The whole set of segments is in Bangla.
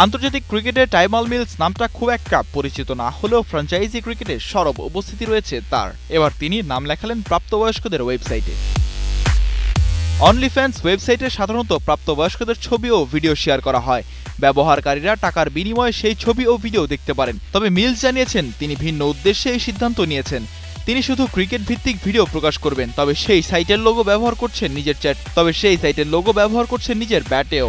আন্তর্জাতিক ক্রিকেটে টাইমাল মিলস নামটা খুব একটা পরিচিত না হলেও ফ্র্যাঞ্চাইজি ক্রিকেটে সরব উপস্থিতি রয়েছে তার। এবার তিনি নাম লেখালেন প্রাপ্তবয়স্কদের ওয়েবসাইটে। অনলি ফ্যান্স ওয়েবসাইটে সাধারণত প্রাপ্তবয়স্কদের ছবি ও ভিডিও শেয়ার করা হয়। ব্যবহারকারীরা টাকার বিনিময়ে সেই ছবি ও ভিডিও দেখতে পারেন। তবে মিলস জানিয়েছেন, তিনি ভিন্ন উদ্দেশ্যে এই সিদ্ধান্ত নিয়েছেন। তিনি শুধু ক্রিকেট ভিত্তিক ভিডিও প্রকাশ করবেন, তবে সেই সাইটের লোগো ব্যবহার করছেন নিজের চ্যাট তবে সেই সাইটের লোগো ব্যবহার করছেন নিজের ব্যাটেও।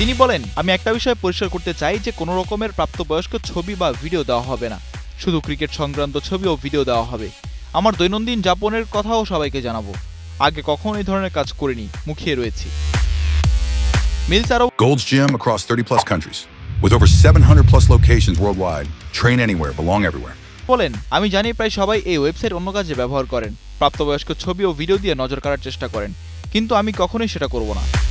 তিনি বলেন আমি একটা বিষয় পরিষ্কার করতে চাই যে কোনো রকমের প্রাপ্তবয়স্ক ছবি বা ভিডিও দেওয়া হবে না। শুধু ক্রিকেট সংক্রান্ত ছবি ও ভিডিও দেওয়া হবে। আমার দৈনন্দিন যাপনের কথাও সবাইকে জানাব। আগে কখনো এই ধরনের কাজ করিনি। মুখিয়ে রয়েছি। মিলস আরও Gold's Gym across 30 plus countries. With over 700 plus locations worldwide, train anywhere, belong everywhere. বলেন আমি জানি প্রায় সবাই এই ওয়েবসাইট অন্য কাজে ব্যবহার করেন। প্রাপ্তবয়স্ক ছবি ও ভিডিও দিয়ে নজর কাড়ার চেষ্টা করেন। কিন্তু আমি কখনোই সেটা করব না।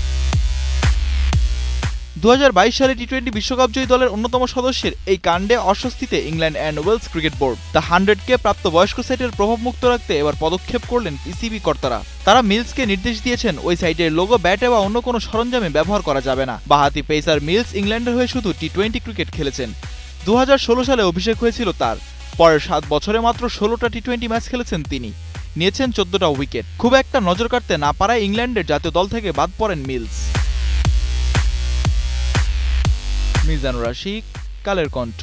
দু হাজার বাইশ সালে টি টোয়েন্টি বিশ্বকাপ জয়ী দলের অন্যতম সদস্যের এই কাণ্ডে অস্বস্তিতে England and Wales cricket board. The হান্ড্রেডকে প্রাপ্তবয়স্ক সাইটের প্রভাব মুক্ত রাখতে এবার পদক্ষেপ করলেন পিসিবি কর্তারা। তারা মিলসকে নির্দেশ দিয়েছেন, ওই সাইটের লোগো, ব্যাটে বা অন্য কোনো সরঞ্জামে ব্যবহার করা যাবে না। বাহাতি পেসার মিলস ইংল্যান্ডের হয়ে শুধু টি টোয়েন্টি ক্রিকেট খেলেছেন। দু হাজার ষোলো সালে অভিষেক হয়েছিল তার। পরের সাত বছরে মাত্র ষোলোটা টি টোয়েন্টি ম্যাচ খেলেছেন তিনি। নিয়েছেন চোদ্দটা উইকেট। খুব একটা নজর কাটতে না পারায় ইংল্যান্ডের জাতীয় দল থেকে বাদ পড়েন মিলস। মিজানুর রাশিক কালের কণ্ঠ।